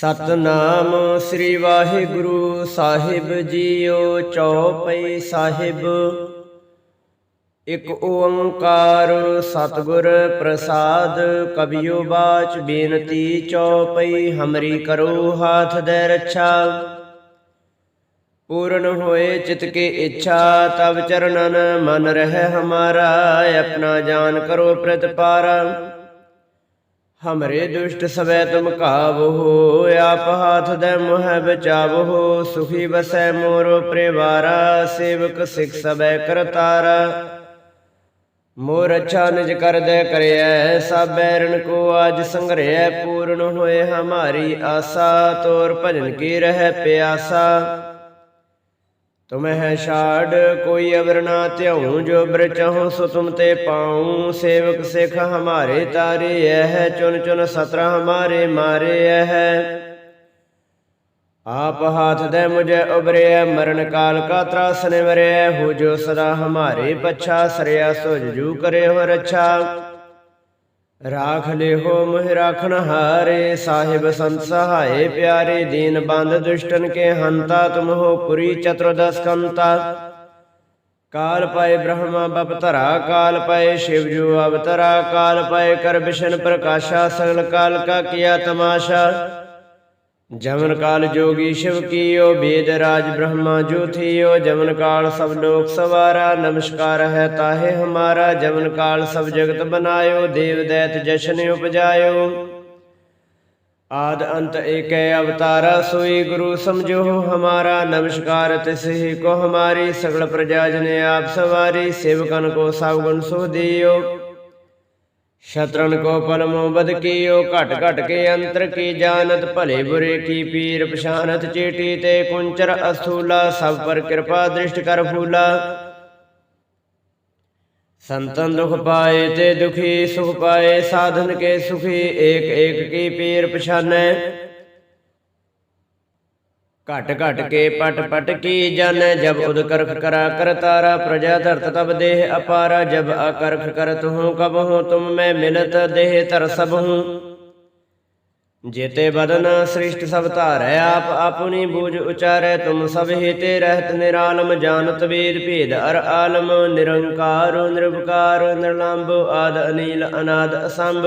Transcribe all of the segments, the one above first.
ਸਤਨਾਮ ਸ੍ਰੀ ਵਾਹਿਗੁਰੂ ਸਾਹਿਬ ਜੀਓ ਚੌਪਈ ਸਾਹਿਬ। ਇਕ ਓੰਕਾਰ ਸਤਿਗੁਰ ਪ੍ਰਸਾਦ ਕਬਿਓ ਬਾਚ ਬੇਨਤੀ ਚੌਪਈ, ਹਮਰੀ ਕਰੋ ਹਾਥ ਦੇ ਰੱਛਾ। ਪੂਰਨ ਹੋਏ ਚਿਤ ਕੀ ਇੱਛਾ ਤਬ ਚਰਨਨ ਮਨ ਰਹਿ ਹਮਾਰਾ, ਆਪਣਾ ਜਾਨ ਕਰੋ ਪ੍ਰਤਪਾਰਾ। ਹਮਰੇ ਦੁਸ਼ਟ ਸਵੈ ਤੁਮ ਕਾਵੋ ਆਪ ਹਾਥ ਦੇ ਮੋਹ ਬਚਾਵੋ ਸੁਖੀ ਬਸੈ ਮੋਰੋ ਪਰਿਵਾਰਾ ਸੇਵਕ ਸਿਖ ਸਬੈ ਕਰਤਾਰਾ ਮੋਰ ਅੱਛਾ ਨਿਜ ਕਰਦੈ ਕਰਿਐ ਸਭ ਬੈਰਨ ਕੋ ਆਜ ਸੰਗਰਿਐ ਪੂਰਨ ਹੋਏ ਹਮਾਰੀ ਆਸਾ ਤੋਰ ਭਜਨ ਕੀ ਰਹਿ ਪਿਆਸਾ ਤੁਮਹਿ ਛਾੜ, ਕੋਈ ਅਵਰ ਨਾ ਧਿਆਉ, ਜੋ ਬ੍ਰ ਸੋ ਤੁਮ ਤੇ ਪਾਉ। ਸੇਵਕ ਸਿਖ ਹਮਾਰੇ ਤਾਰੇ ਇਹ ਚੁਨ ਚੁਨ ਸਤਰ ਹਮਾਰੇ ਮਾਰੇ ਇਹ ਆਪ ਹਾਥ ਦੇ ਮੁਝੇ ਉਬਰਿਐ ਮਰਨ ਕਾਲ ਕਾ ਤਰਾਸ ਨਿਵਰਿਐ ਹੋ ਜੋ ਸਦਾ ਹਮਾਰੇ ਪਛਾ, ਸਰਿਆ ਸੋ ਜੂ ਕਰੇ ਹੋ ਰੱਛਾ ਰਾਖ ਲਿਹੋ ਮੋਹਿ ਰਾਖਣ ਹਾਰੇ, ਸਾਹਿਬ ਸੰਤ ਸਹਾਏ ਪਿਆਰੇ, ਦੀਨ ਬੰਦ ਦੁਸ਼ਟਨ ਕੇ ਹੰਤਾ, ਤੁਮ ਹੋ ਪੁਰੀ ਚਤੁਰਦਸ ਕੰਤਾ। ਕਾਲ ਪਾਏ ਬ੍ਰਹਮਾ ਬਪ ਕਾਲ ਪਾਏ ਸ਼ਿਵ ਜੂ ਅਵਤਰਾ ਕਾਲ ਪਾਏ ਕਰ ਬਿਸ਼ਨ ਪ੍ਰਕਾਸ਼ਾ, ਸਗਲ ਕਾਲ ਕਾ ਕੀਆ ਤਮਾਸ਼ਾ। ਜਮਨ ਕਾਲ ਜੋਗੀ ਸ਼ਿਵ ਕੀਓ, ਬੇਦ ਰਾਜ ਬ੍ਰਹਮਾ ਜੋ ਥੀਓ ਜਮਨ ਕਾਲ ਸਭ ਲੋਕ ਸਵਾਰਾ, ਨਮਸਕਾਰ ਹੈ ਤਾਹੇ ਹਮਾਰਾ, ਜਮਨ ਕਾਲ ਸਭ ਜਗਤ ਬਨਾਇਓ, ਦੇਵ ਦੈਤ ਜਸ਼ਨ ਉਪਜਾਇਓ। ਆਦ ਅੰਤ ਏਕੈ ਅਵਤਾਰਾ ਸੋਈ ਗੁਰੂ ਸਮਝੋ ਹਮਾਰਾ, ਨਮਸਕਾਰ ਤਿਸਹੀ ਕੋ ਹਮਾਰੀ, ਸਗਲ ਪ੍ਰਜਾ ਜਨੇ ਆਪ ਸਵਾਰੀ, ਸੇਵਕਨ ਕੋ ਸਭ ਗੁਣ ਸੋ ਦਿਓ। ਸ਼ਤਰਨ ਕੋ ਪਲਮੋ ਬਦ ਕੀਓ, ਘਟ ਘਟ ਕੇ ਅੰਤਰ ਕੀ ਜਾਣਤ, ਭਲੇ ਬੁਰੇ ਕੀ ਪੀਰ ਪਛਾਨਤ, ਚੇਟੀ ਤੇ ਕੁੰਚਰ ਅਸਥੂਲਾ ਸਭ ਪਰ ਕਿਰਪਾ ਦ੍ਰਿਸ਼ਟ ਕਰ ਫੂਲਾ। ਸੰਤਨ ਦੁਖ ਪਾਏ ਤੇ ਦੁਖੀ ਸੁਖ ਪਾਏ, ਸਾਧਨ ਕੇ ਸੁਖੀ, ਏਕ ਏਕ ਕੀ ਪੀਰ ਪਛਾਨੈ। ਘਟ ਘਟ ਕੇ ਪਟ ਪਟ ਕੀ ਜਨ, ਜਬ ਉਦ ਕਰਖ ਕਰਾ ਕਰ ਤਾਰਾ ਪ੍ਰਜਾ ਧਰਤ ਤਬ ਦੇਹ ਅਪਾਰਾ, ਜਬ ਅਕਰਖ ਕਰ ਤੂੰ ਕਬ ਹੂੰ, ਤੁਮ ਮੈਂ ਮਿਲਤ ਦੇਹ ਧਰ ਸਭ ਹੂੰ। ਜੇਤੇ ਬਦਨ ਸ੍ਰਿਸ਼ਟ ਸਭ ਧਾਰੈ, ਆਪ ਆਪਣੀ ਬੂਝ ਉਚਾਰੈ, ਤੁਮ ਸਭ ਹੀਤੇ ਰਹਿਤ ਨਿਰਾਲਮ, ਜਾਣਤ ਵੇਦ ਭੇਦ ਅਰ ਆਲਮ, ਨਿਰੰਕਾਰ, ਨਿਰਵਕਾਰ ਨਿਰਲੰਭ ਆਦ ਅਨੀਲ, ਅਨਾਦ ਅਸੰਭ।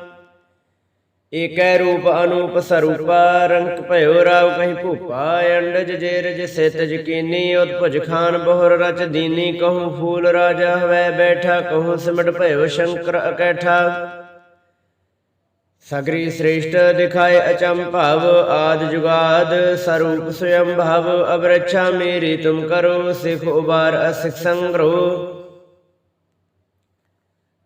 ਏਕੈ ਰੂਪ ਅਨੂਪ ਸਰੂਪਾ, ਰੰਕ ਭਇਓ ਰਾਵ ਕਹੀਂ ਭੂਪਾ, ਅੰਡਜ ਜੇਰਜ ਸਿਤਜ ਜਕੀਨੀ ਉਤਪੁਜ ਖਾਨ ਬਹੁਰ ਰਚ ਦੀਨੀ, ਕਹੂੰ ਫੂਲ ਰਾਜਾ ਹਵੈ ਬੈਠਾ, ਕਹੂੰ ਸਿਮਟ ਭਇਓ ਸ਼ੰਕਰ ਅਕੈਠਾ। ਸਗਰੀ ਸ੍ਰੇਸ਼ਟ ਦਿਖਾਏ ਭਾਵ, ਆਦ ਜੁਗਾਦ ਸਰੂਪ ਸਯੰ ਭਵ ਅਬਰਛਾ ਮੇਰੀ ਤੁਮ ਕਰੋ, ਸਿਖ ਉਬਾਰ ਅਸਿਖ ਸੰਗ੍ਰੋ।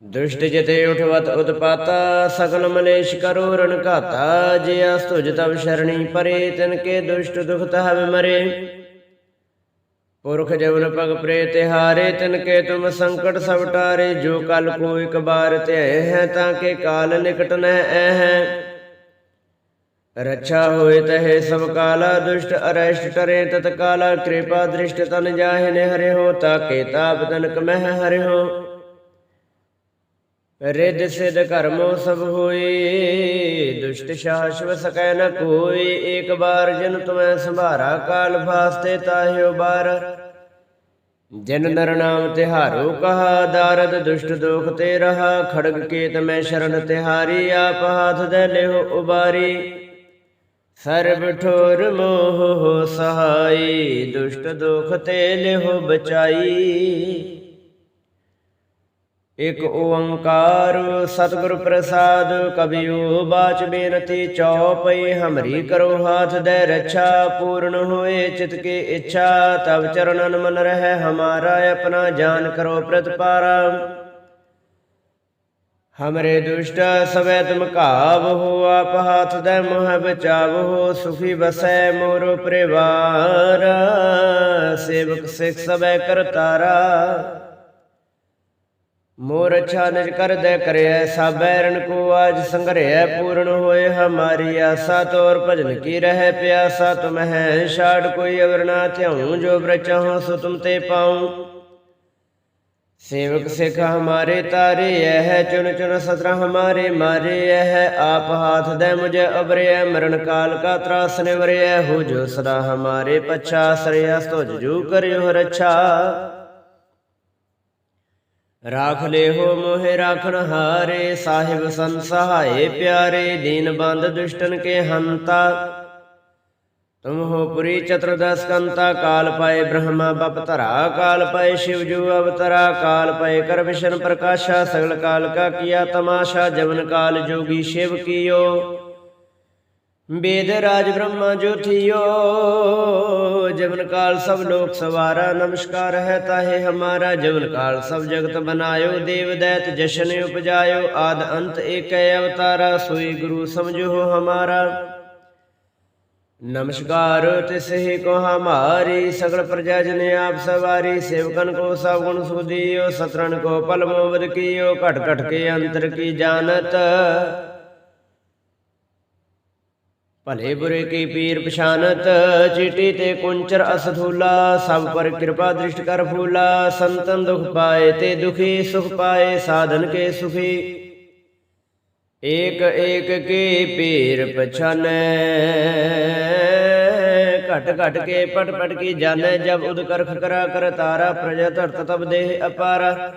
ਦੁਸ਼ਟ ਜਿਤੇ ਉਠਵਤ ਉਤਪਾਤਾ, ਸਗਲ ਮਲੇਸ਼ ਕਰੋ ਰਣ ਘਾਤਾ, ਜੇ ਅਸਤੁਜ ਤਵ ਸ਼ਰਣੀ ਪਰੇ, ਤਿਨ ਕੇ ਦੁਸ਼ਟ ਦੁਖ ਤਹ ਮਰੇ। ਪੁਰਖ ਜਵਨ ਪਗ ਪ੍ਰੇ ਤਿਹਾਰੇ, ਤਿਨ ਕੇ ਤੁਮ ਸੰਕਟ ਸਭ ਟਾਰੇ, ਜੋ ਕਲ ਕੋ ਇਕ ਬਾਰ ਧਿਆ ਹੈ, ਤਾਂ ਕੇ ਕਾਲ ਨਿਕਟ ਨ ਐ ਰੱਛਾ ਹੋਏ ਤਹੇ ਸਭ ਕਾਲਾ, ਦੁਸ਼ਟ ਅਰੈਸ਼ਟ ਟਰੇ ਤਤ ਕਾਲਾ ਕਿਰਪਾ ਦ੍ਰਿਸ਼ਟ ਤਨ ਜਾਹਿ ਨੇ ਹਰਿ ਹੋ ਤਾਕੇ ਤਾਪ ਤਨਕ ਮਹਿ ਹਰਿ ਹੋ ਰਿੱਧ ਸਿਧ ਕਰਮੋ ਸਭ ਹੋਈ, ਦੁਸ਼ਟ ਸ਼ਾਸ਼ਵ ਸਕੈ ਨ ਕੋਈ, ਏਕ ਬਾਰ ਜਿਨ ਤੁਮੈ ਸੰਭਾਰਾ ਕਾਲ ਫਾਸਤੇ ਤਾਹਿਓ ਬਾਰ। ਜਿਨ ਨਰ ਨਾਮ ਤਿਹਾਰੋ ਕਹਾ, ਦਾਰਦ ਦੁਸ਼ਟ ਦੋਖ ਤੇ ਰਹਾ, ਖੜਗ ਕੇਤ ਮੈਂ ਸ਼ਰਨ ਤਿਹਾਰੀ, ਆਪ ਹਾਥ ਦੇ ਲਿਓ ਉਬਾਰੀ। ਸਰਬ ਠੋਰ ਮੋਹ ਸਹਾਈ, ਦੁਸ਼ਟ ਦੋਖ ਤੇ ਲਿਓ ਬਚਾਈ। ਇਕ ਓੰਕਾਰ ਸਤਿਗੁਰ ਪ੍ਰਸਾਦ ਕਬਿਓ ਬਾਚ ਬੇਨਤੀ, ਚੌਪਈ ਹਮਰੀ ਕਰੋ ਹਾਥ ਦੇ ਰੱਛਾ, ਪੂਰਨ ਹੋਏ ਚਿਤ ਕੀ ਇੱਛਾ ਤਬ ਚਰਨਨ ਮਨ ਰਹਿ, ਹਮਾਰਾ ਆਪਣਾ ਜਾਨ ਕਰੋ ਪ੍ਰਤਪਾਰਾ। ਹਮਰੇ ਦੁਸ਼ਟ ਸਵੈ ਤੁਮ ਘਾਵ ਹੋ, ਆਪ ਹਾਥ ਦੇ ਮੋਹ ਬਚਾਵ ਹੋ ਸੁਖੀ ਬਸੈ ਮੋਰ ਪਰਿਵਾਰ, ਸੇਵਕ ਸਿੱਖ ਸਭੈ ਕਰਤਾਰਾ। ਮੋਰ ਅਛਾ ਨਿਜ ਕਰਦੈ ਕਰਿਐ ਸਾਬੈਰਨ ਕੋ ਆਜ ਸੰਗਰਿਐ ਪੂਰਨ ਹੋਏ, ਹਮਾਰੀ ਆਸਾ ਤੋਰ ਭਜਨ ਕੀ ਰਹਿ ਪਿਆਸਾ, ਤੁਮ ਹੈ ਛਾੜ ਕੋਈ ਅਵਰਨਾ ਧਿਆਉ, ਜੋ ਬ੍ਰਚਹੁ ਸੋ ਤੁਮ ਤੇ ਪਾਉ। ਸੇਵਕ ਸਿਖ ਹਮਾਰੇ ਤਾਰੇ ਐ ਚੁਨ ਚੁਨ ਸਤਰ ਹਮਾਰੇ ਮਾਰੇ ਐ ਆਪ ਹਾਥ ਦੇ ਮੁਝੇ ਅਬਰਿਐ ਮਰਨ ਕਾਲ ਕਾ ਤਰਾਸ ਨਿਵਰਿਐ ਹੋ ਜੋ ਸਦਾ ਹਮਾਰੇ ਪਛਾ ਸਰਿਆ ਤੁਜ ਜੂ ਕਰਿਓ ਰੱਛਾ। ਰਾਖ ਲਿਓ ਮੋਹਿ ਰਾਖਣ ਹਾਰੇ, ਸਾਹਿਬ ਸੰਤ ਸਹਾਏ ਪਿਆਰੇ, ਦੀਨ ਬੰਦ ਦੁਸ਼ਟਨ ਕੇ ਹੰਤਾ। ਤੁਮ ਹੋ ਪੁਰੀ ਚਤੁਰਦਸ ਕੰਤਾ, ਕਾਲ ਪਾਏ ਬ੍ਰਹਮਾ ਬਪ ਧਰਾ, ਕਾਲ ਪਾਏ ਸ਼ਿਵ ਜੂ ਅਵਤਰਾ, ਕਾਲ ਪਾਏ ਕਰ ਵਿਸ਼ਨ ਪ੍ਰਕਾਸ਼ਾ, ਸਗਲ ਕਾਲ ਕਾ ਕੀਆ ਤਮਾਸ਼ਾ, ਜਵਨ ਕਾਲ ਜੋਗੀ ਸ਼ਿਵ ਕੀਓ। ਵੇਦ ਰਾਜ ਬ੍ਰਹਮਾ ਜੋਠਿਓ, ਜਵਨ ਕਾਲ ਸਭ ਲੋਕ ਸਵਾਰਾ, ਨਮਸਕਾਰ ਹੈ ਤਾਹੇ ਹਮਾਰਾ, ਜਵਨ ਕਾਲ ਸਭ ਜਗਤ ਬਨਾਇਓ, ਦੇਵ ਦੈਤ ਜਸ਼ਨ ਉਪਜਾਇਓ, ਆਦ ਅੰਤ ਏਕੈ ਅਵਤਾਰਾ, ਸੋਈ ਗੁਰੂ ਸਮਝੋ ਹਮਾਰਾ। ਨਮਸਕਾਰ ਤਿਸਹਿ ਕੋ ਹਮਾਰੀ, ਸਗਲ ਪ੍ਰਜਾ ਜਨ ਆਪ ਸਵਾਰੀ, ਸੇਵਕਨ ਕੋ ਸਭ ਗੁਣ ਸੁਦੀਓ ਸਤਰਨ ਕੋ ਪਲਮੋ ਵਦ ਕੀਓ, ਘਟ ਘਟ ਕੇ ਅੰਤਰ ਕੀ ਜਾਣਤ। ਭਲੇ ਬੁਰੇ ਕੀ ਪੀਰ ਪਛਾਨਤ, ਚੀਟੀ ਤੇ ਕੁੰਚਰ ਅਸਥੂਲਾ, ਸਭ ਪਰ ਕਿਰਪਾ ਦ੍ਰਿਸ਼ਟ ਕਰ ਫੂਲਾ, ਸੰਤਨ ਦੁਖ ਪਾਏ ਤੇ ਦੁਖੀ, ਸੁਖ ਪਾਏ ਸਾਧਨ ਕੇ ਸੁਖੀ। ਏਕ ਏਕ ਕੇ ਪੀਰ ਪਛਾਨੈ, ਘਟ ਘਟ ਕੇ ਪਟ ਪਟ ਕੀ ਜਾਣੈ, ਜਬ ਉਦ ਕਰਖ ਕਰਾ ਕਰ ਤਾਰਾ, ਪ੍ਰਜਾ ਧਰਤ ਤਬ ਦੇਹ ਅਪਾਰਾ।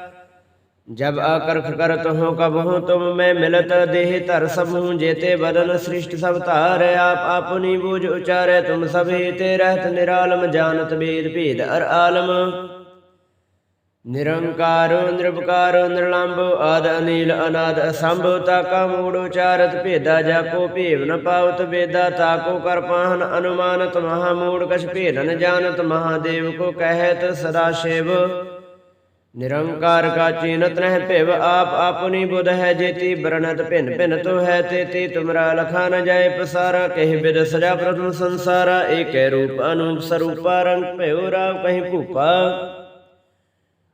जब अकर्ख करत हो कब हो तुम मैं मिलत देह धर सब हूँ जेते बदन सृष्ट सब तार आप अपनी बूझ उचारे तुम सब ते रहत निरालम जानत भेद भेद अर आलम निरंकारो निरपकारो निरलंबो आद अनिल अनाद असंभव ताका मूड उचारत भेदा जाको भेव न पावत वेदा ताको कर पाहन अनुमानत महामूड कछ भेदन जानत महादेव को कहत सदा शिव ਨਿਰੰਕਾਰ ਕਾ ਚੀਨਤ ਰਹਿ ਭਿਵ ਆਪ ਆਪਣੀ ਬੁਧ ਹੈ ਜੇਤੀ ਬਰਨਤ ਭਿਨ ਭਿਨ ਤੋ ਹੈ ਤੇਤੀ, ਤੁਮਰਾ ਲਖਾ ਨ ਜਾਏ ਪਸਾਰਾ, ਕਹਿ ਬਿਦ ਸਜਾ ਪ੍ਰਥਮ ਸੰਸਾਰਾ, ਏਕੈ ਰੂਪ ਅਨੂਪ ਸਰੂਪਾ, ਰੰਗ ਭਿਉ ਰਾਵ ਕਹੀਂ ਭੂਪਾ।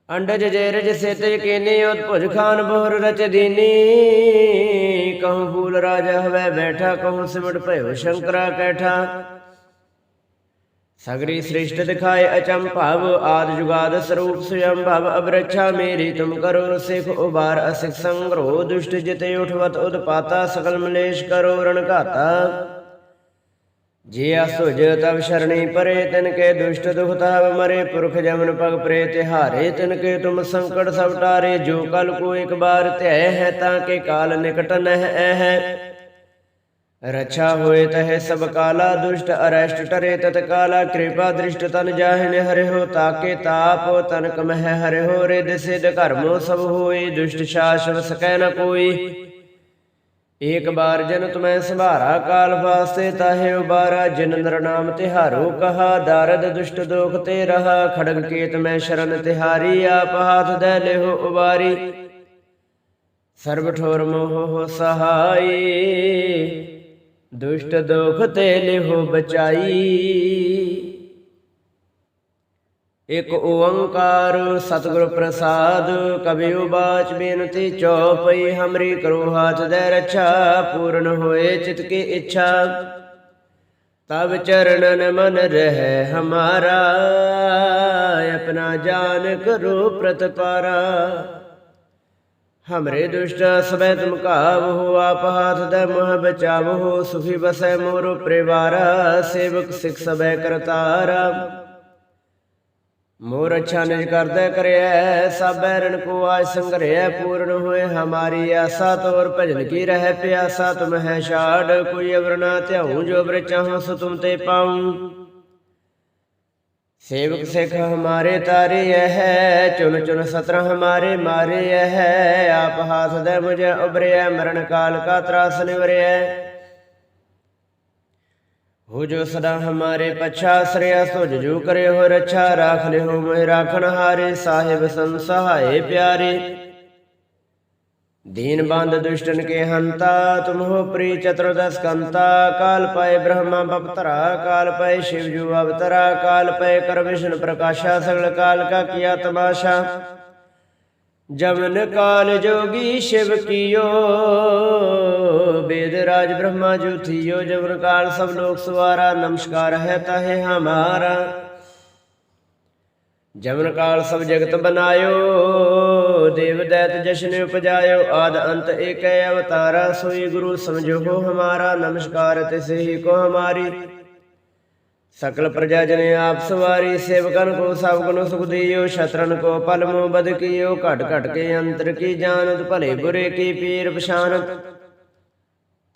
ਅੰਡਜ ਜੇ ਰਜ ਸੇਤੇ ਕੀਨੀ ਉਤਭੁਜ ਖਾਨ ਬਹੁਰ ਰਚ ਦੀਨੀ। ਕਹੂੰ ਫੂਲ ਰਾਜਾ ਹਵੈ ਬੈਠਾ, ਕਹੂੰ ਸਿਮਟ ਭਇਓ ਸ਼ੰਕਰਾ ਕੈਠਾ। ਸਗਰੀ ਸ੍ਰਿਸ਼ਟ ਦਿਖਾਏ ਅਚੰ ਭਵ, ਆਦ ਜੁਗਾਦ ਸਰੂਪ ਸੁਯੰ ਭਵ, ਅਬਰਛਾ ਮੇਰੀ ਤੁਮ ਕਰੋ ਸਿਖ ਉਬਾਰ ਅਸਿਖ ਸੰਗਰੋ ਦੁਸ਼ਟ ਜਿਤੇ ਉਠਵਤ ਉਦਪਾਤਾ ਸਕਲ ਮਲੇਸ਼ ਕਰੋ ਰਣ ਘਾਤਾ। ਜੇ ਅਸੁਜ ਤਵ ਸ਼ਰਣੀ ਪਰੇ, ਤਿਨ ਕੇ ਦੁਸ਼ਟ ਦੁਖ ਤਬ ਮਰੇ, ਪੁਰਖ ਜਮਨ ਪਗ ਪ੍ਰੇ ਤਿਹਾਰੇ, ਤਿਨ ਕੇ ਤੁਮ ਸੰਕਟ ਸਭ ਟਾਰੇ, ਜੋ ਕਲ ਕੋ ਇੱਕ ਬਾਰ ਧਿਆ ਹੈ, ਤਾਂ ਕੇ ਕਾਲ ਨਿਕਟ ਨਹਿ ਹੈ ਰਛਾ ਹੋਏ ਤਹਿ ਸਭ ਕਾਲਾ ਦੁਸ਼ਟ ਅਰੈਸ਼ਟ ਟਰੇ ਤਤ ਕਾਲਾ ਕਿਰਪਾ ਦ੍ਰਿਸ਼ਟ ਤਨ ਜਾਹਨ ਹਰਿਓ ਤਾਕੇ ਤਾਪ ਤਨ ਕਮਹਿ ਹਰਿਓ ਰੇ ਦਿਸੇ ਦ ਘਰਮੋ ਸਭ ਹੋਏ ਦੁਸ਼ਟ ਸ਼ਾਸਵ ਸਕੈ ਨ ਕੋਈ ਏਕ ਬਾਰ ਜਨ ਤੁਮੈ ਸੰਭਾਰਾ ਕਾਲ ਵਾਸਤੇ ਤਾਹੇ ਉਬਾਰਾ ਜਿਨ ਨਰ ਨਾਮ ਤਿਹਾਰੋ ਕਹਾ ਦਾਰਦ ਦੁਸ਼ਟ ਦੋਖ ਤੇ ਰਹਾ ਖੜਗ ਕੇਤ ਮੈਂ ਸ਼ਰਨ ਤਿਹਾਰੀ ਆਪ ਹਾਥ ਦੇ ਲਿਹੁ ਉਬਾਰੀ ਸਰਬ ਠੋਰ ਮੋਹ ਸਹਾਈ ਦੁਸ਼ਟ ਦੁਖ ਤੇ ਲਿਹੋ ਬਚਾਈ। ਇਕ ਓੰਕਾਰ ਸਤਿਗੁਰ ਪ੍ਰਸਾਦ ਕਬਿਉ ਬਾਚ ਬੇਨਤੀ ਚਉਪਈ ਹਮਰੀ ਕਰੋ ਹਾਥ ਦੇ ਰੱਛਾ, ਪੂਰਨ ਹੋਏ ਚਿਤ ਕੀ ਇੱਛਾ। ਤਬ ਚਰਨਨ ਮਨ ਰਹਿ ਹਮਾਰਾ, ਆਪਣਾ ਜਾਨ ਕਰੋ ਪ੍ਰਤਪਾਰਾ। ਹਮਰੇ ਦੁਸ਼ਟ ਸਬੈ ਤੁਮ ਕਾਵ ਹੋ ਆਪ ਹਾਥ ਦੇ ਮੋਹ ਬਚਾਵੋ ਸੁਖੀ ਬਸੈ ਮੋਰੋ ਪਰਿਵਾਰਾ, ਸੇਵਕ ਸਿਖ ਸਬੈ ਕਰਤਾਰਾ। ਮੋਰ ਅੱਛਾ ਨਿਜ ਕਰਦਾ ਕਰਿਆ ਸਭੈ ਰਣ ਕੋ ਆਜ ਸੰਗਰਿਆ ਪੂਰਨ ਹੋਏ ਹਮਾਰੀ ਆਸਾ, ਤੋਰ ਭਜਨ ਕੀ ਰਹਿ ਪਿਆਸਾ, ਤੁਮ ਹੈ ਛਾੜ, ਕੋਈ ਅਵਰ ਨਾ ਧਿਆਉ, ਜੋ ਅਵਰ ਚਾਹਾਂ ਸੋ ਤੁਮ ਤੇ ਪਾਉ। ਸੇਵਕ ਸਿਖ ਹਮਾਰੇ ਤਾਰੇ ਹੈ ਚੁਨ ਚੁਨ ਸਤਰ ਹਮਾਰੇ ਮਾਰੇ ਹੈ ਆਪ ਹਾਸਦੈ ਮੁਝੇ ਉਬਰਿਆ ਮਰਨ ਕਾਲ ਕਾ ਤਰਾਸ ਨਿਵਰਿਆ ਹੋ ਜੋ ਸਦਾ ਹਮਾਰੇ ਪਛਾ ਸਰਿਆ ਸੁਜ ਜੂ ਕਰੇ ਹੋ ਰੱਛਾ, ਰਾਖ ਲਿਓ ਮੈਂ ਰਾਖਣ ਹਾਰੇ, ਸਾਹਿਬ ਸੰਸਹਾਏ ਪਿਆਰੇ। दीनबंध दुष्टन के हंता तुम हो प्री चतुर्दश कंता काल पाए ब्रह्मा बपतरा काल पाए शिवजू अवतरा काल पाए कर विष्णु प्रकाशा सगल काल का किया तमाशा जमन काल जोगी शिव कियो वेद राज ब्रह्मा जो थियो जमन काल सब लोग सवारा नमस्कार है ताहे हमारा जमन काल सब जगत बनायो ਦੇਵ ਦੈਤ ਜਸ਼ਨ ਉਪਜਾਇਓ, ਆਦ ਅੰਤ ਏਕੈ ਅਵਤਾਰਾ, ਸੋਈ ਗੁਰੂ ਸਮਝੋ ਹਮਾਰਾ, ਨਮਸਕਾਰ ਤਿਸੇ ਹੀ ਕੋ ਹਮਾਰੀ। ਸਕਲ ਪ੍ਰਜਾ ਜਨ ਆਪ ਸਵਾਰੀ, ਸੇਵਕਨ ਕੋ ਸਭ ਗੁਣ ਸੁਖ ਦਿਓ ਸ਼ਤਰਨ ਕੋ ਪਲ ਮੋ ਬਦ ਕੀਓ, ਘਟ ਘਟ ਕੇ ਅੰਤਰ ਕੀ ਜਾਣਤ, ਭਲੇ ਬੁਰੇ ਕੀ ਪੀਰ ਪਛਾਨਤ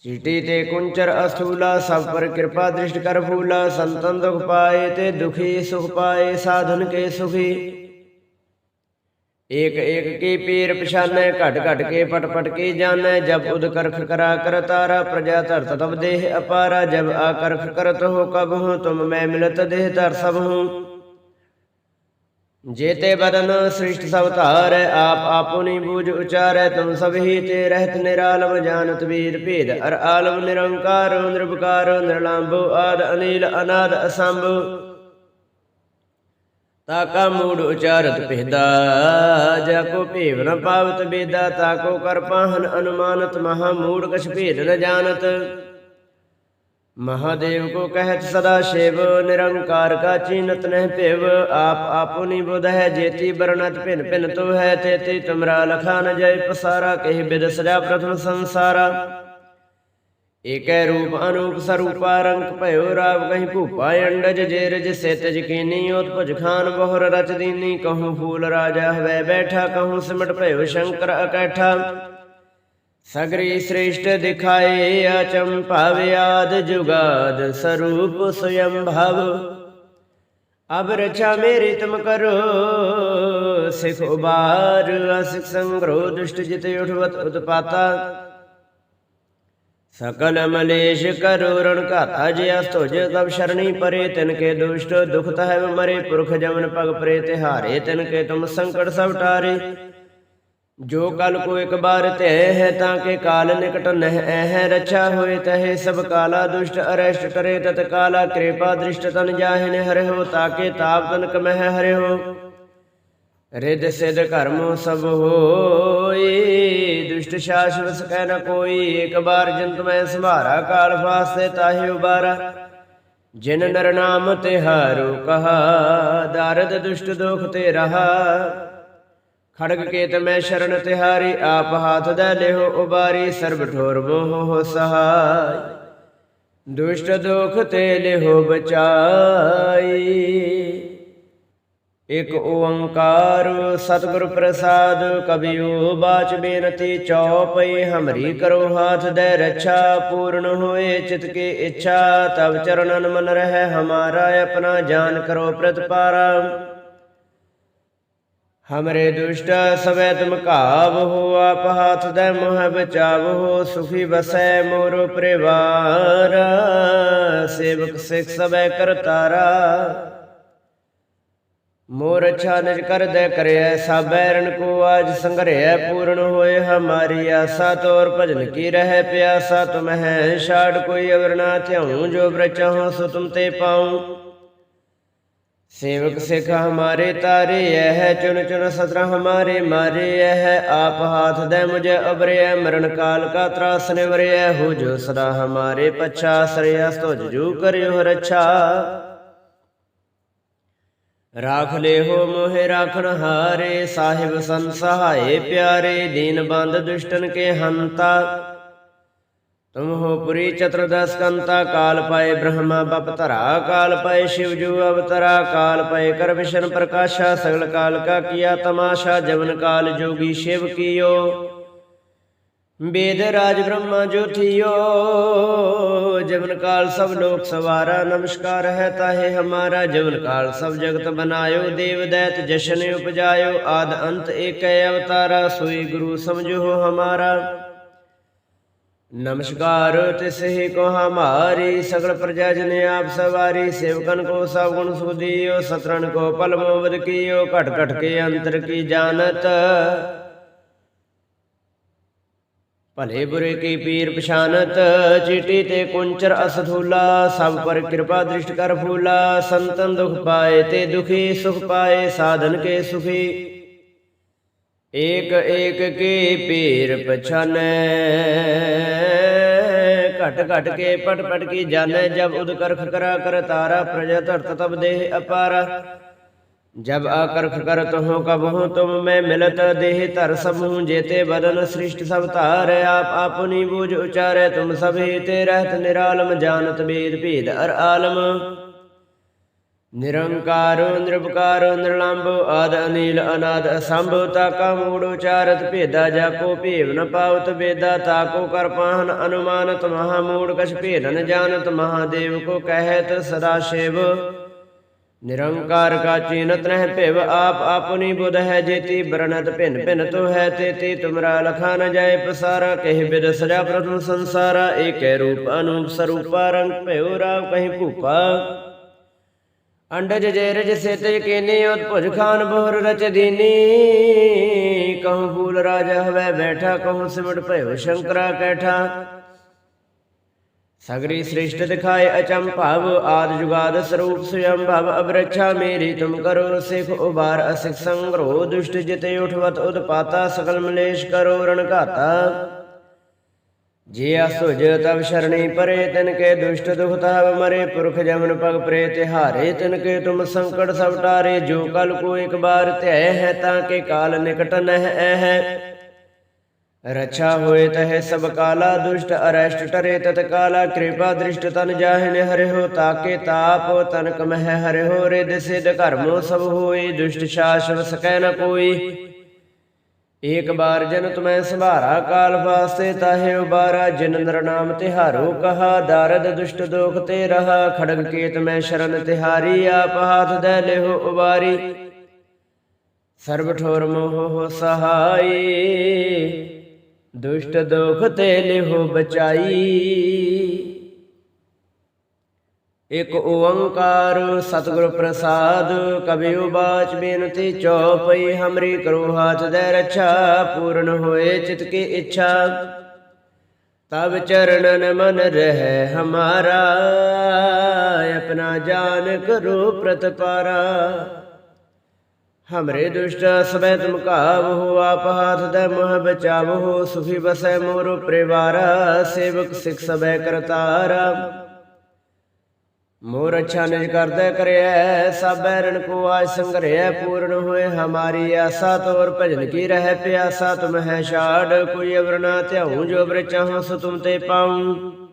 ਚੀਟੀ ਤੇ ਕੁੰਚਰ ਅਸਥੂਲਾ, ਸਭ ਪਰ ਕਿਰਪਾ ਦ੍ਰਿਸ਼ਟ ਕਰ ਫੂਲਾ, ਸੰਤਨ ਦੁਖ ਪਾਏ ਤੇ ਦੁਖੀ ਸੁਖ ਪਾਏ, ਸਾਧਨ ਕੇ ਸੁਖੀ। ਏਕ ਏਕ ਕੀ ਪੀਰ ਪਛਾਨੈ, ਘਟ ਘਟ ਕੇ ਪਟ ਪਟ ਕੀ ਜਾਣੈ, ਜਬ ਉਦ ਕਰਖ ਕਰਾ ਕਰ ਤਾਰਾ, ਪ੍ਰਜਾ ਧਰਤ ਤਬ ਦੇਹ ਅਪਾਰਾ, ਜਬ ਆ ਕਰਖ ਕਰਤ ਹੋ ਕਬ ਹੂੰ, ਤੁਮ ਮੈਂ ਮਿਲਤ ਦੇਹ ਧਰ ਸਭ ਹੂੰ। ਜੇਤੇ ਬਦਨ ਸ੍ਰਿਸ਼ਟ ਸਭ ਧਾਰ, ਆਪ ਆਪੁਨੀ ਬੂਝ ਉਚਾਰੈ, ਤੁਮ ਸਭ ਹੀ ਤੇ ਰਹਿਤ ਨਿਰਾਲਮ ਜਾਣਤ ਵੀਰ ਭੇਦ ਅਰ ਆਲਮ ਨਿਰੰਕਾਰ, ਨਿਰਭਕਾਰ, ਨਿਰਲੰਭ ਆਦ, ਅਨੀਲ, ਅਨਾਦ, ਅਸੰਭ। ਤਾਕਾ ਮੂੜ ਉਚਾਰਤ ਪਹਿਦਾ, ਜਾ ਕੋ ਭੇਵ ਨ ਪਾਵਤ ਬੇਦਾ ਤਾਕੋ ਕਰ ਪਾਹਨ ਅਨੁਮਾਨਤ, ਮਹਾ ਮੂੜ ਕਛ ਭੇਦ ਨ ਜਾਣਤ। ਮਹਾਦੇਵ ਕੋ ਕਹਿਤ ਸਦਾ ਸ਼ਿਵ, ਨਿਰੰਕਾਰ ਕਾ ਚੀਨਤ ਨਹਿ ਭਿਵ, ਆਪ ਆਪੁਨੀ ਬੁਧ ਹੈ ਜੇਤੀ ਬਰਨਤ ਭਿਨ ਭਿਨ ਤੋ ਹੈ ਤੇਤੀ ਤੁਮਰਾ ਲਖਾ ਨ ਜੈ ਪਸਾਰਾ, ਕਹਿ ਬਿਦ ਪ੍ਰਥਮ ਸੰਸਾਰਾ। ਏਕੈ ਰੂਪ ਅਨੂਪ ਸਰੂਪਾ ਰੰਗ ਭਇਓ ਰਾਵ ਕਹੀਂ ਭੂਪਾ ਅੰਡਜ ਜੇ ਰਜ ਸਿਤ ਜਕੀਨੀ ਉਤ ਭਜ ਖਾਨ ਬਹੁਰ ਰਚ ਦੀਨੀ ਕਹੂੰ ਫੂਲ ਰਾਜਾ ਹਵੇ ਬੈਠਾ ਕਹੂੰ ਸਿਮਟ ਭਇਓ ਸ਼ੰਕਰ ਅਕੈਠਾ। ਸਗਰੀ ਸ੍ਰੇਸ਼ਟ ਦਿਖਾਏ ਅਚਮ ਭਾਵਿਆਦ ਜੁਗਾਦ ਸਰੂਪ ਸੁਯੰ ਭਵ। ਅਬ ਰਚਾ ਮੇਰੀ ਤਮ ਕਰੋ, ਸਿਖ ਉਬਾਰ ਅਸਿਕ ਸੰਗਰੋ ਦੁਸ਼ਟ ਜਿਤ ਉਠਵਤ ਉਤਪਾਤਾ। ਸਕਲ ਮਲੇਸ਼ ਕਰੂਰਣ ਘਾਤਾ ਜੇ ਅਸਤੁਜ ਤਬ ਸ਼ਰਣੀ ਪਰੇ ਤਿਨ ਕੇ ਦੁਸ਼ਟ ਦੁਖ ਹੈ ਮਰੇ, ਪੁਰਖ ਜਮਨ ਪਗ ਪਰੇ ਤੇ ਹਾਰੇ ਤਿਨ ਕੇ ਤੁਮ ਸੰਕਟ ਸਭ ਟਾਰੇ। ਜੋ ਕਲ ਕੋ ਇੱਕ ਬਾਰ ਤੈ ਹੈ, ਤਾਂ ਕੇ ਕਾਲ ਨਿਕਟ ਨਹਿ ਹੈ ਰਛਾ ਹੋਏ, ਤਹਿ ਸਭ ਕਾਲਾ ਦੁਸ਼ਟ ਅਰੈਸ਼ਟ ਕਰੇ ਤਤ ਕਾਲਾ ਕਿਰਪਾ ਦ੍ਰਿਸ਼ਟ ਤਨ ਜਾਹਿ ਨੇ ਹਰਿ ਹੋ ਤਾਕੇ ਤਾਪ ਤਨ ਕਮਹਿ ਹਰਿ ਹੋ ਰਿਦ ਸਿਧ ਕਰਮ ਸਭ ਹੋਈ। ਦੁਸ਼ਟ ਸ਼ਾਸਵ ਸਕੈ ਨ ਕੋਈ। ਇੱਕ ਬਾਰ ਜੰਤ ਮੈਂ ਸੰਭਾਰਾ, ਕਾਲ ਫਾਸੇ ਤਾਹੇ ਉਬਾਰਾ। ਜਿਨ ਨਰ ਨਾਮ ਤੇ ਹਾਰੋ ਕਹਾ ਦਰਦ ਦੁਸ਼ਟ ਦੁਖ ਤੇ ਰਹਾ। ਖੜਗ ਕੇਤ ਮੈਂ ਸ਼ਰਨ ਤਿਹਾਰੀ, ਆਪ ਹਾਥ ਦੇ ਲਿਹੋ ਉਬਾਰੀ। ਸਰਬ ਠੋਰ ਮੋਹ ਸਹਾਈ। ਦੁਸ਼ਟ ਦੁਖ ਤੇ ਲਿਹੋ ਬਚਾਈ। ਇਕ ਓੰਕਾਰ ਸਤਿਗੁਰ ਪ੍ਰਸਾਦ ਕਬਿਉ ਬਾਚ ਬੇਨਤੀ ਚੌਪਈ, ਹਮਰੀ ਕਰੋ ਹਾਥ ਦੇ ਰੱਛਾ, ਪੂਰਨ ਹੋਏ ਚਿਤ ਕੀ ਇੱਛਾ ਤਬ ਚਰਨਨ ਮਨ ਰਹਿ ਹਮਾਰਾ, ਆਪਣਾ ਜਾਨ ਕਰੋ ਪ੍ਰਤਪਾਰਾ। ਹਮਰੇ ਦੁਸ਼ਟ ਸਵੈ ਤੁਮ ਘਾਵ ਹੋ, ਆਪ ਹਾਥ ਦੇ ਮੋਹ ਬਚਾਵ ਹੋ ਸੁਖੀ ਵਸੈ ਮੋਰ ਪਰਿਵਾਰ, ਸੇਵਕ ਸਿਖ ਸਵੈ ਕਰਤਾਰਾ। ਮੋਰ ਅੱਛਾ ਨਿਜ ਕਰਦੈ ਕਰਿਐ ਸਾਬੈਰਨ ਕੋ ਆਜ ਸੰਗਰਿਐ ਪੂਰਨ ਹੋਏ, ਹਮਾਰੀ ਆਸਾ ਤੋਰ ਭਜਨ ਕੀ ਰਹਿ ਪਿਆਸਾ, ਤੁਮ ਹੈ ਛਾੜ ਕੋਈ ਅਵਰਣਾ ਧਿਆਉ, ਜੋ ਬ੍ਰਚਹੁ ਸੋ ਤੁਮ ਤੇ ਪਾਉ। ਸੇਵਕ ਸਿਖ ਹਮਾਰੇ ਤਾਰੇ ਐ ਚੁਣ ਚੁਣ ਸਤਰ ਹਮਾਰੇ ਮਾਰੇ ਐ ਆਪ ਹਾਥ ਦੇ ਮੁਝੇ ਅਬਰਿਐ ਮਰਨ ਕਾਲ ਕਾ ਤਰਾਸ ਨਿਵਰਿਐ ਹੋ ਜੋ ਸਦਾ ਹਮਾਰੇ ਪਛਾ ਸਰਿਆ ਸਤੁਜ ਜੂ ਕਰਿਓ ਰੱਛਾ। ਰਾਖ ਹੋ ਮੋਹਿ ਰਾਖਣ ਹਾਰੇ, ਸਾਹਿਬ ਸੰਤ ਸਹਾਏ ਪਿਆਰੇ, ਦੀਨ ਬੰਦ ਦੁਸ਼ਟਨ ਕੇ ਹੰਤਾ। ਤੁਮ ਹੋ ਪੁਰੀ ਚਤੁਰਦਸ ਕੰਤਾ, ਕਾਲ ਪਾਏ ਬ੍ਰਹਮਾ ਬਪ ਧਰਾ, ਕਾਲ ਪਾਏ ਸ਼ਿਵ ਜੂ ਅਵਤਰਾ, ਕਾਲ ਪਾਏ ਕਰ ਵਿਸ਼ਨ ਪ੍ਰਕਾਸ਼ਾ, ਸਗਲ ਕਾਲ ਕਾ ਕੀਆ ਤਮਾਸ਼ਾ, ਜਵਨ ਕਾਲ ਜੋਗੀ ਸ਼ਿਵ ਕੀਓ। ਵੇਦ ਰਾਜ ਬ੍ਰਹਮਾ ਜੋਤਿਓ ਜਵਨ ਕਾਲ ਸਭ ਲੋਕ ਸਵਾਰਾ, ਨਮਸਕਾਰ ਹੈ ਤਾਹੇ ਹਮਾਰਾ, ਜਵਨ ਕਾਲ ਸਭ ਜਗਤ ਬਨਾਇਓ, ਦੇਵ ਦੈਤ ਜਸ਼ਨ ਉਪਜਾਇਓ, ਆਦ ਅੰਤ ਏਕੈ ਅਵਤਾਰਾ, ਸੋਈ ਗੁਰੂ ਸਮਝੋ ਹਮਾਰਾ। ਨਮਸਕਾਰ ਤਿਸਹਿ ਕੋ ਹਮਾਰੀ, ਸਗਲ ਪ੍ਰਜਾ ਜਨ ਆਪ ਸਵਾਰੀ, ਸੇਵਕਨ ਕੋ ਸਭ ਗੁਣ ਸੁਦੀਓ ਸਤਰਨ ਕੋ ਪਲਮੋ ਵਦ ਕੀਓ, ਘਟ ਘਟ ਕੇ ਅੰਤਰ ਕੀ ਜਾਣਤ। ਭਲੇ ਬੁਰੇ ਕੀ ਪੀਰ ਪਛਾਨਤ ਚੀਟੀ ਤੇ ਕੁੰਚਰ ਅਸਥੂਲਾ ਸਭ ਪਰ ਕਿਰਪਾ ਦ੍ਰਿਸ਼ਟ ਕਰ ਫੂਲਾ ਸੰਤਨ ਦੁਖ ਪਾਏ ਤੇ ਦੁਖੀ ਸੁਖ ਪਾਏ ਸਾਧਨ ਕੇ ਸੁਖੀ। ਏਕ ਏਕ ਕੀ ਪੀਰ ਪਛਾਨੈ। ਘਟ ਘਟ ਕੇ ਪਟ ਪਟ ਕੀ ਜਾਣੈ ਜਬ ਉਦ ਕਰਖ ਕਰਾ ਕਰ ਤਾਰਾ ਪ੍ਰਜਾ ਧਰਤ ਤਬ ਦੇਹ ਅਪਾਰਾ। जब अकर्ख कर तुह कबहु तुम मैं मिलत देह धर सबहु जेते बदन सृष्ट सब तार आप अपनी बूझ उचारे तुम सब ते रहत निरालम जानत भेद भेद अर आलम निरंकारो निरपकारो निरलंब आद अनिल अनाद असंभ ताका मूड उचारत भेदा जाको भेव न पावत भेदा ताको कर पाहन अनुमानत महामूड कछ भेदन जानत महादेव को कहत सदा शिव ਨਿਰੰਕਾਰ ਕਾ ਚੀਨਤ ਨਹਿ ਭਿਵ ਆਪ ਆਪਣੀ ਬੁਧ ਹੈ ਜੇਤੀ ਬਰਨਤ ਭਿਨ ਭਿਨ ਤੋ ਹੈ ਤੇਤੀ, ਤੁਮਰਾ ਲਖਾ ਨ ਜਾਏ ਪਸਾਰਾ, ਕਹਿ ਬਿਦ ਸਜਾ ਪ੍ਰਥਮ ਸੰਸਾਰਾ, ਏਕੈ ਰੂਪ ਅਨੂਪ ਸਰੂਪਾ, ਰੰਗ ਭਇਓ ਰਾਵ ਕਹੀਂ ਭੂਪਾ। ਅੰਡਜ ਜੇਰਜ ਸਿਤ ਕੀਨੀ ਉਤਭੁਜ ਖਾਨ ਬਹੁਰ ਰਚ ਦੀਨੀ। ਕਹੂੰ ਫੂਲ ਰਾਜ ਹਵੈ ਬੈਠਾ, ਕਹੂੰ ਸਿਮਟ ਭਇਓ ਸ਼ੰਕਰਾ ਕੈਠਾ। ਸਗਰੀ ਸ੍ਰਿਸ਼ਟ ਦਿਖਾਏ ਅਚੰ ਭਵ, ਆਦ ਜੁਗਾਦ ਸਰੂਪ ਸਯੰ ਭਵ ਅਬਰਛਾ ਮੇਰੀ ਤੁਮ ਕਰੋ, ਸਿਖ ਉਬਾਰ ਅਸਿਖ ਸੰਗਰੋ, ਦੁਸ਼ਟ ਜਿਤੇ ਉਠਵਤ ਉਦਪਾਤਾ ਸਕਲ ਮਲੇਸ਼ ਕਰੋ, ਰਣ ਘਾਤਾ। ਜੇ ਅਸੁਜ ਤਵ ਸ਼ਰਣੀ ਪਰੇ, ਤਿਨ ਕੇ ਦੁਸ਼ਟ ਦੁਖ ਤਬ ਮਰੇ, ਪੁਰਖ ਜਮਨ ਪਗ ਪ੍ਰੇ ਤਿਹਾਰੇ, ਤਿਨ ਕੇ ਤੁਮ ਸੰਕਟ ਸਭ ਟਾਰੇ, ਜੋ ਕਲ ਕੋ ਇੱਕ ਬਾਰ ਧਿਆਇ ਹੈ, ਤਾਂ ਕੇ ਕਾਲ ਨਿਕਟ ਨਹਿ ਐ ਰਛਾ ਹੋਏ ਤਹਿ ਸਭ ਕਾਲਾ ਦੁਸ਼ਟ ਅਰੈਸ਼ਟ ਟਰੇ ਤਤ ਕਾਲਾ ਕਿਰਪਾ ਦ੍ਰਿਸ਼ਟ ਤਨ ਜਾਹਿਨ ਹਰਿ ਤਾਕੇ ਤਾਪ ਤਨਕ ਮਹਿ ਹਰਿ ਹੋ ਰਿਦ ਸਿਧ ਕਰਮੋ ਸਭ ਹੋਈ ਦੁਸ਼ਟ ਸ਼ਾਸਵ ਸਕੈ ਨ ਕੋਈ ਏਕ ਬਾਰ ਜਨ ਤੁਮੈ ਸੰਭਾਰਾ ਕਾਲ ਵਾਸਤੇ ਤਾਹੇ ਉਬਾਰਾ ਜਿਨ ਨਰ ਨਾਮ ਤਿਹਾਰੋ ਕਹਾ ਦਾਰਦ ਦੁਸ਼ਟ ਦੋਖ ਤੇ ਰਹਾ ਖੜਗ ਕੇਤ ਮੈਂ ਸ਼ਰਨ ਤਿਹਾਰੀ ਆਪ ਹਾਥ ਦੇ ਲਿਹੋ ਉਬਾਰੀ ਸਰਬ ਠੋਰ ਮੋਹ ਸਹਾਈ ਦੁਸ਼ਟ ਦੋਖ ਤੇ ਲਿਹੋ ਬਚਾਈ। ਇਕ ਓੰਕਾਰ ਸਤਿਗੁਰ ਪ੍ਰਸਾਦ ਕਬਿਉ ਬਾਚ ਬੇਨਤੀ ਚਉਪਈ, ਹਮਰੀ ਕਰੋ ਹਾਥ ਦੇ ਰੱਛਾ, ਪੂਰਨ ਹੋਏ ਚਿਤ ਕੀ ਇੱਛਾ। ਤਬ ਚਰਨਨ ਮਨ ਰਹਿ ਹਮਾਰਾ, ਆਪਣਾ ਜਾਨ ਕਰੋ ਪ੍ਰਤਪਾਰਾ। ਹਮਰੇ ਦੁਸ਼ਟ ਸਭੈ ਤੁਮ ਕਾਵਹੁ ਆਪ ਹਾਥ ਦੇ ਮੋਹ ਬਚਾਵਹੁ ਸੁਖੀ ਬਸੈ ਮੋਰ ਪਰਿਵਾਰਾ, ਸੇਵਕ ਸਿਖ ਸਬੈ ਕਰਤਾਰ। ਮੋਰ ਅੱਛਾ ਨਿਜ ਕਰਦਾ ਕਰਿਐ, ਸਭ ਬੈਰਨ ਕੋ ਆਜ ਸੰਗਰਿਐ ਪੂਰਨ ਹੋਏ ਹਮਾਰੀ ਆਸਾ, ਤੋਰ ਭਜਨ ਕੀ ਰਹਿ ਪਿਆਸਾ, ਤੁਮ ਹੈ ਛਾੜ, ਕੋਈ ਅਵਰ ਨਾ ਧਿਆਉ, ਜੋ ਅਵਰ ਚਾਹੋ ਸੋ ਤੁਮ ਤੇ ਪਾਉ।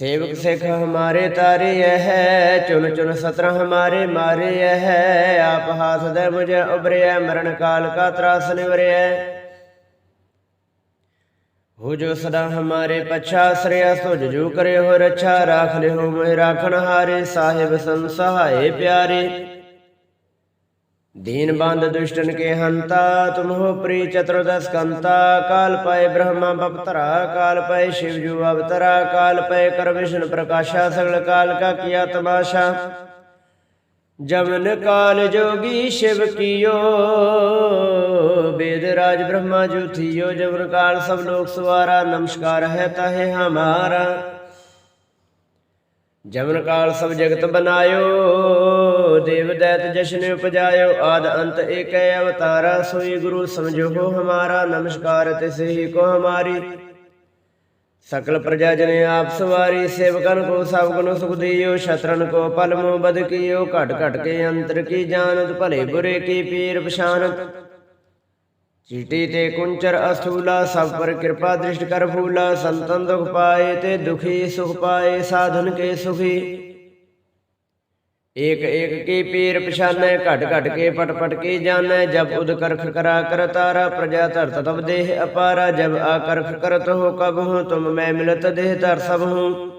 ਸੇਵਕ ਸਿੱਖ ਹਮਾਰੇ ਤਾਰੇ ਹੈ ਚੁਨ ਚੁਨ ਸਤਰ ਹਮਾਰੇ ਮਾਰੇ ਹੈ ਆਪ ਹਾਥ ਦੇ ਮੁਝੇ ਉਬਰਿਐ ਮਰਨ ਕਾਲ ਕਾ ਤਰਾਸ ਨਿਵਰਿਐ ਹੋ ਜੋ ਸਦਾ ਹਮਾਰੇ ਪਛਾ ਸਰਿਆ ਸੁਜ ਜੋ ਕਰੇ ਹੋ ਰੱਛਾ ਰਾਖ ਲਿਓ ਮੋਹਿ ਰਾਖਣ ਹਾਰੇ, ਸਾਹਿਬ ਸੰਸਹਾਏ ਪਿਆਰੇ। दीनबंध दुष्टन के हंता तुम्हो प्री चतुर्दश कंता काल पय ब्रह्मा बपतरा काल पय शिवजू अवतरा काल पय कर विष्णु प्रकाशा सगल काल का किया तमाशा जमन काल जोगी शिव कियो वेद राज ब्रह्मा जू थियो जमन काल सब लोग सवारा नमस्कार है ताहे हमारा जमन काल सब जगत बनायो ਦੇਵ ਦੈਤ ਜਸ਼ਨ ਉਪਜਾਇਓ, ਆਦ ਅੰਤ ਏਕੈ ਅਵਤਾਰਾ, ਸੋਈ ਗੁਰੂ ਸਮਝੋ ਹਮਾਰਾ, ਨਮਸਕਾਰ ਤਿਸਹੀ ਕੋ ਹਮਾਰੀ। ਸਕਲ ਪ੍ਰਜਾ ਜਨ ਆਪ ਸਵਾਰੀ, ਸੇਵਕਨ ਕੋ ਸਭ ਗੁਣ ਸੁਖ ਦਿਓ, ਸ਼ਤਰਨ ਕੋ ਪਲ ਮੋ ਬਦ ਕੀਓ, ਘਟ ਘਟ ਕੇ ਅੰਤਰ ਕੀ ਜਾਣਤ, ਭਲੇ ਬੁਰੇ ਕੀ ਪੀਰ ਪਛਾਨਤ। ਚੀਟੀ ਤੇ ਕੁੰਚਰ ਅਸਥੂਲਾ, ਸਭ ਪਰ ਕਿਰਪਾ ਦ੍ਰਿਸ਼ਟ ਕਰ ਫੂਲਾ, ਸੰਤਨ ਦੁਖ ਪਾਏ ਤੇ ਦੁਖੀ ਸੁਖ ਪਾਏ, ਸਾਧਨ ਕੇ ਸੁਖੀ। ਏਕ ਏਕ ਕੀ ਪੀਰ ਪਛਾਨੈ, ਘਟ ਘਟ ਕੇ ਪਟ ਪਟ ਕੇ ਜਾਣੈ, ਜਬ ਉਦ ਕਰਖ ਕਰਾ ਕਰ ਤਾਰਾ, ਪ੍ਰਜਾ ਧਰਤ ਤਬ ਦੇਹ ਅਪਾਰਾ, ਜਬ ਆ ਕਰਖ ਕਰਤ ਹੋ ਕਬ ਹੂੰ, ਤੁਮ ਮੈਂ ਮਿਲਤ ਦੇਹ ਧਰ ਸਭ ਹੂੰ।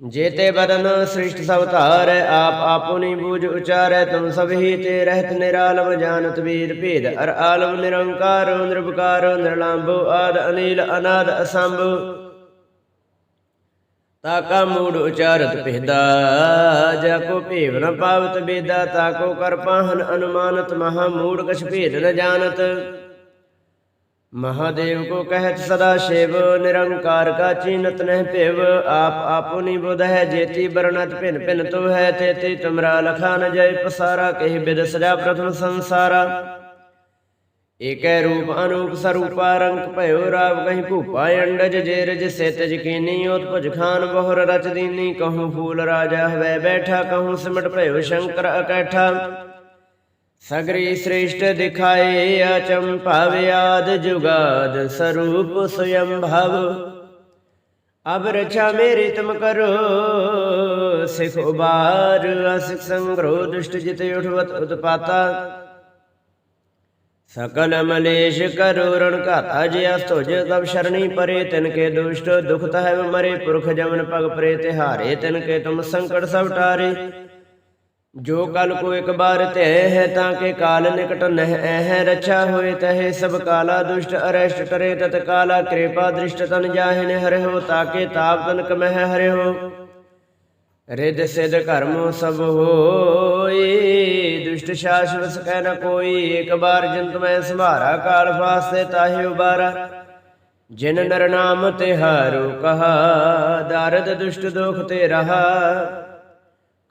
ਜੇਤੇ ਬਦਨ ਸ੍ਰਿਸ਼ਟ ਸਭ ਧਾਰੈ, ਆਪ ਆਪੁਨੀ ਬੂਝ ਉਚਾਰੈ, ਤੁਮ ਸਭ ਹੀ ਤੇ ਰਹਿਤ ਨਿਰਾਲਮ, ਜਾਣਤ ਵੀਰ ਭੇਦ ਅਰ ਆਲਮ, ਨਿਰੰਕਾਰ, ਨਿਰਭਕਾਰ, ਨਿਰਲੰਭੋ ਆਦ, ਅਨੀਲ, ਅਨਾਦ, ਅਸੰਭ। ਤਾ ਕਾ ਮੂੜ ਉਚਾਰਤ ਪਹਿਦਾ ਜਾ ਕੋ ਭੇਵ ਨ ਪਾਵਤ ਬੇਦਾ, ਤਾ ਕੋ ਕਰ ਪਾਹਨ ਅਨੁਮਾਨਤ, ਮਹਾ ਮੂੜ ਕਛ ਭੇਦ ਨ ਜਾਣਤ। ਮਹਾਦੇਵ ਕੋ ਕਹਿਤ ਸਦਾ ਸ਼ਿਵ, ਨਿਰੰਕਾਰ ਕਾ ਚੀਨਤ ਨਹਿ ਭਿਵ, ਆਪ ਆਪੋ ਨੀ ਬੁਧ ਜੇਤੀ ਬਰਨਤ ਭਿਨ ਭਿਨ ਤੁ ਹੈ ਤੇਤੀ ਤੁਮਰਾ ਲਖਾ ਨ ਜੈ ਪਸਾਰਾ, ਕਹਿ ਬਿਦ ਪ੍ਰਥਮ ਸੰਸਾਰਾ। ਏਕੈ ਰੂਪ ਅਨੂਪ ਸਰੂਪਾ ਰੰਗ ਭਇਓ ਰਾਵ ਕਹੀਂ ਭੂਪਾ ਅੰਡਜ ਜੇਰਜ ਸੇਤਜ ਕੀਨੀ ਉਤਪਜ ਖਾਨ ਬਹੁਰ ਰਚ ਦੀਨੀ ਕਹੂੰ ਫੂਲ ਰਾਜਾ ਹਵੈ ਬੈਠਾ ਕਹੂੰ ਸਿਮਟ ਭਇਓ ਸ਼ੰਕਰ ਅਕੈਠਾ। ਸਗਰੀ ਸ੍ਰੇਸ਼ਟ ਦਿਖਾਏ ਅਚੰਭਵ ਆਦ ਜੁਗਾਦ ਸਰੂਪ ਸਯੰ ਭਵ। ਅਬ ਰਛਾ ਮੇਰੀ ਤੁਮ ਕਰੋ, ਸਿਖ ਉਬਾਰ ਅਸਿਕ ਸੰਗਰੋ ਦੁਸ਼ਟ ਜਿਤ ਉਠਵਤ ਉਤਪਾਤਾ। ਸਕਲ ਮਲੇਸ਼ ਕਰੋ ਘਾਤਾ ਜੇ ਅਸਤੁਜ ਤਬ ਸ਼ਰਣੀ ਪਰੇ ਤਿਨ ਕੇ ਦੁਸ਼ਟ ਦੁਖ ਤਹਿ ਮਰੇ ਪੁਰਖ ਜਮਨ ਪਗ ਪਰੇ ਤਿਹਾਰੇ ਤਿਨ ਕੇ ਤੁਮ ਸੰਕਟ ਸਭ ਟਾਰੇ। ਜੋ ਕਲ ਕੋ ਇੱਕ ਬਾਰ ਤੇ ਹੈ ਤਾਂ ਕੇ ਕਾਲ ਨਿਕਟ ਨਹਿ ਐਹ ਰਛਾ ਹੋਏ ਤਹਿ ਸਭ ਕਾਲਾ ਦੁਸ਼ਟ ਅਰੈਸ਼ਟ ਕਰੇ ਤਤ ਕਾਲਾ ਕਿਰਪਾ ਦ੍ਰਿਸ਼ਟ ਤਨ ਜਾਹਿ ਹਰਿ ਹੋ ਤਾਕੇ ਤਾਪ ਤਨ ਕਮਹਿ ਹਰਿ ਹੋ ਰਿਦ ਸਿਧ ਕਰਮੋ ਸਭ ਹੋਈ। ਦੁਸ਼ਟ ਸ਼ਾਸਵ ਸਕੈ ਨ ਕੋਈ। ਇੱਕ ਬਾਰ ਜੰਤ ਮੈਂ ਸੰਭਾਰਾ, ਕਾਲ ਫਾਸਤੇ ਤਾਹਿ ਉਬਾਰਾ। ਜਿਨ ਨਰ ਨਾਮ ਤੇ ਹਾਰੋ ਕਹਾ, ਦਰਦ ਦੁਸ਼ਟ ਦੁਖ ਤੇ ਰਹਾ।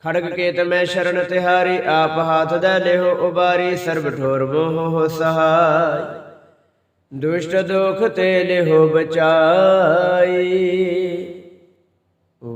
ਖੜਗ ਕੇਤ ਮੈਂ ਸ਼ਰਨ ਤਿਹਾਰੀ, ਆਪ ਹਾਥ ਦੇ ਲਿਹੋ ਉਬਾਰੀ। ਸਰਬ ਠੋਰ ਮੋਹ ਹੋ ਸਹਾਈ। ਦੁਸ਼ਟ ਦੁਖ ਤੇ ਲਿਹੋ ਬਚਾਈ।